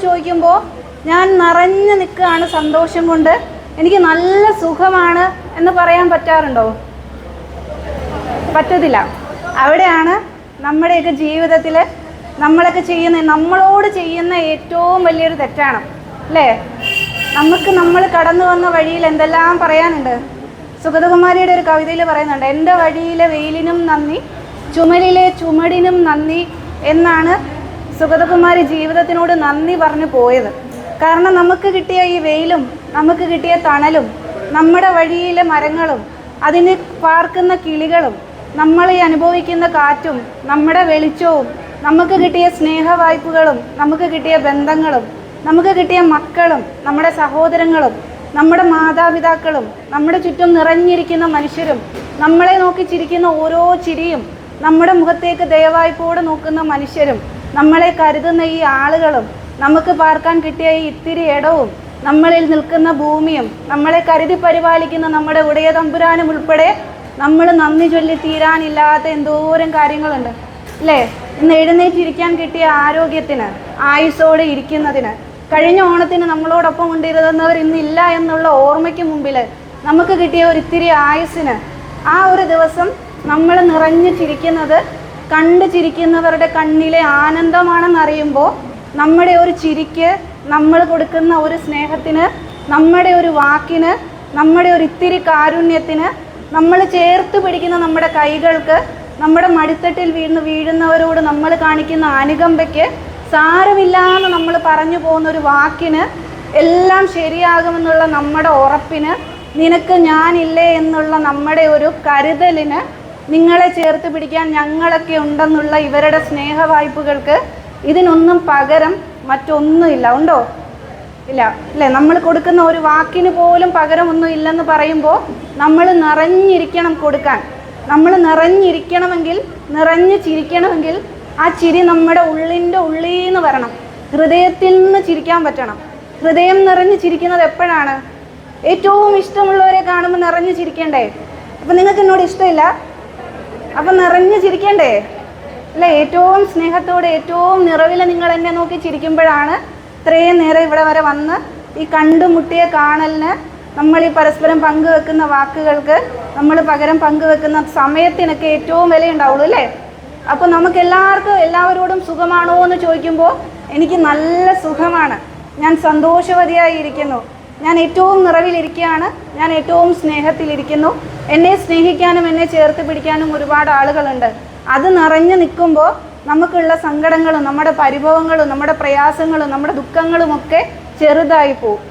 ചോദിക്കുമ്പോൾ ഞാൻ നിറഞ്ഞു നിൽക്കുകയാണ് സന്തോഷം കൊണ്ട്. എനിക്ക് നല്ല സുഖമാണ് എന്ന് പറയാൻ പറ്റാറുണ്ടോ? പറ്റത്തില്ല. അവിടെയാണ് നമ്മുടെയൊക്കെ ജീവിതത്തിൽ നമ്മളൊക്കെ ചെയ്യുന്ന നമ്മളോട് ചെയ്യുന്ന ഏറ്റവും വലിയൊരു തെറ്റാണ്. അല്ലേ? നമുക്ക് നമ്മൾ കടന്നു വന്ന വഴിയിൽ എന്തെല്ലാം പറയാനുണ്ട്? സുഗതകുമാരിയുടെ ഒരു കവിതയിൽ പറയുന്നുണ്ട് എന്റെ വഴിയിലെ വെയിലിനും നന്ദി ചുമലിലെ ചുമടിനും നന്ദി എന്നാണ് സുഗതകുമാരി ജീവിതത്തിനോട് നന്ദി പറഞ്ഞു പോയത്. കാരണം നമുക്ക് കിട്ടിയ ഈ വെയിലും നമുക്ക് കിട്ടിയ തണലും നമ്മുടെ വഴിയിലെ മരങ്ങളും അതിന് പാർക്കുന്ന കിളികളും നമ്മൾ ഈ അനുഭവിക്കുന്ന കാറ്റും നമ്മുടെ വെളിച്ചവും നമുക്ക് കിട്ടിയ സ്നേഹവായ്പകളും നമുക്ക് കിട്ടിയ ബന്ധങ്ങളും നമുക്ക് കിട്ടിയ മക്കളും നമ്മുടെ സഹോദരങ്ങളും നമ്മുടെ മാതാപിതാക്കളും നമ്മുടെ ചുറ്റും നിറഞ്ഞിരിക്കുന്ന മനുഷ്യരും നമ്മളെ നോക്കി ചിരിക്കുന്ന ഓരോ ചിരിയും നമ്മുടെ മുഖത്തേക്ക് ദയവായ്പോടെ നോക്കുന്ന മനുഷ്യരും നമ്മളെ കരുതുന്ന ഈ ആളുകളും നമുക്ക് പാർക്കാൻ കിട്ടിയ ഈ ഇത്തിരി ഇടവും നമ്മളിൽ നിൽക്കുന്ന ഭൂമിയും നമ്മളെ കരുതി പരിപാലിക്കുന്ന നമ്മുടെ ഉടയ തമ്പുരാനും ഉൾപ്പെടെ നമ്മൾ നന്ദി ചൊല്ലി തീരാനില്ലാത്ത എന്തോരം കാര്യങ്ങളുണ്ട്. അല്ലേ ഇന്ന് എഴുന്നേറ്റിരിക്കാൻ കിട്ടിയ ആരോഗ്യത്തിന് ആയുസോടെ ഇരിക്കുന്നതിന് കഴിഞ്ഞ ഓണത്തിന് നമ്മളോടൊപ്പം കൊണ്ടിരുന്നവർ ഇന്നില്ല എന്നുള്ള ഓർമ്മയ്ക്ക് മുമ്പിൽ നമുക്ക് കിട്ടിയ ഒരു ഇത്തിരി ആയുസ്സിന് ആ ഒരു ദിവസം നമ്മൾ നിറഞ്ഞു ചിരിക്കുന്നത് കണ്ടു ചിരിക്കുന്നവരുടെ കണ്ണിലെ ആനന്ദമാണെന്നറിയുമ്പോൾ നമ്മുടെ ഒരു ചിരിക്ക് നമ്മൾ കൊടുക്കുന്ന ഒരു സ്നേഹത്തിന് നമ്മുടെ ഒരു വാക്കിന് നമ്മുടെ ഒരു ഇത്തിരി കാരുണ്യത്തിന് നമ്മൾ ചേർത്ത് പിടിക്കുന്ന നമ്മുടെ കൈകൾക്ക് നമ്മുടെ മടിത്തട്ടിൽ വീണ് വീഴുന്നവരോട് നമ്മൾ കാണിക്കുന്ന അനുകമ്പയ്ക്ക് സാരമില്ല എന്ന് നമ്മൾ പറഞ്ഞു പോകുന്ന ഒരു വാക്കിന് എല്ലാം ശരിയാകുമെന്നുള്ള നമ്മുടെ ഉറപ്പിന് നിനക്ക് ഞാനില്ലേ എന്നുള്ള നമ്മുടെ ഒരു കരുതലിന് നിങ്ങളെ ചേർത്ത് പിടിക്കാൻ ഞങ്ങളൊക്കെ ഉണ്ടെന്നുള്ള ഇവരുടെ സ്നേഹവായ്പകൾക്ക് ഇതിനൊന്നും പകരം മറ്റൊന്നുമില്ല. ഉണ്ടോ? ഇല്ല. അല്ലേ? നമ്മൾ കൊടുക്കുന്ന ഒരു വാക്കിന് പോലും പകരം ഒന്നും ഇല്ലെന്ന് പറയുമ്പോൾ നമ്മൾ നിറഞ്ഞിരിക്കണം കൊടുക്കാൻ. നമ്മൾ നിറഞ്ഞിരിക്കണമെങ്കിൽ നിറഞ്ഞു ചിരിക്കണമെങ്കിൽ ആ ചിരി നമ്മുടെ ഉള്ളിന്റെ ഉള്ളിൽ നിന്ന് വരണം. ഹൃദയത്തിൽ നിന്ന് ചിരിക്കാൻ പറ്റണം. ഹൃദയം നിറഞ്ഞു ചിരിക്കുന്നത് എപ്പോഴാണ്? ഏറ്റവും ഇഷ്ടമുള്ളവരെ കാണുമ്പോൾ നിറഞ്ഞു ചിരിക്കണ്ടേ? അപ്പം നിങ്ങൾക്ക് എന്നോട് ഇഷ്ടമില്ല? അപ്പം നിറഞ്ഞു ചിരിക്കണ്ടേ? അല്ല ഏറ്റവും സ്നേഹത്തോടെ ഏറ്റവും നിറവിൽ നിങ്ങൾ എന്നെ നോക്കി ചിരിക്കുമ്പോഴാണ് ഇത്രയും നേരം ഇവിടെ വരെ വന്ന് ഈ കണ്ടുമുട്ടിയ കാണലിന് നമ്മൾ ഈ പരസ്പരം പങ്കുവെക്കുന്ന വാക്കുകൾക്ക് നമ്മൾ പകരം പങ്കുവെക്കുന്ന സമയത്തിനൊക്കെ ഏറ്റവും വിലയുണ്ടാവുള്ളൂ അല്ലേ? അപ്പോൾ നമുക്ക് എല്ലാവർക്കും എല്ലാവരോടും സുഖമാണോ എന്ന് ചോദിക്കുമ്പോൾ എനിക്ക് നല്ല സുഖമാണ്. ഞാൻ സന്തോഷവതിയായി ഇരിക്കുന്നു. ഞാൻ ഏറ്റവും നിറവിലിരിക്കുകയാണ് ഞാൻ ഏറ്റവും സ്നേഹത്തിലിരിക്കുന്നു. എന്നെ സ്നേഹിക്കാനും എന്നെ ചേർത്ത് പിടിക്കാനും ഒരുപാട് ആളുകളുണ്ട്. അത് നിറഞ്ഞു നിൽക്കുമ്പോൾ നമുക്കുള്ള സങ്കടങ്ങളും നമ്മുടെ പരിഭവങ്ങളും നമ്മുടെ പ്രയാസങ്ങളും നമ്മുടെ ദുഃഖങ്ങളും ഒക്കെ ചെറുതായി പോകും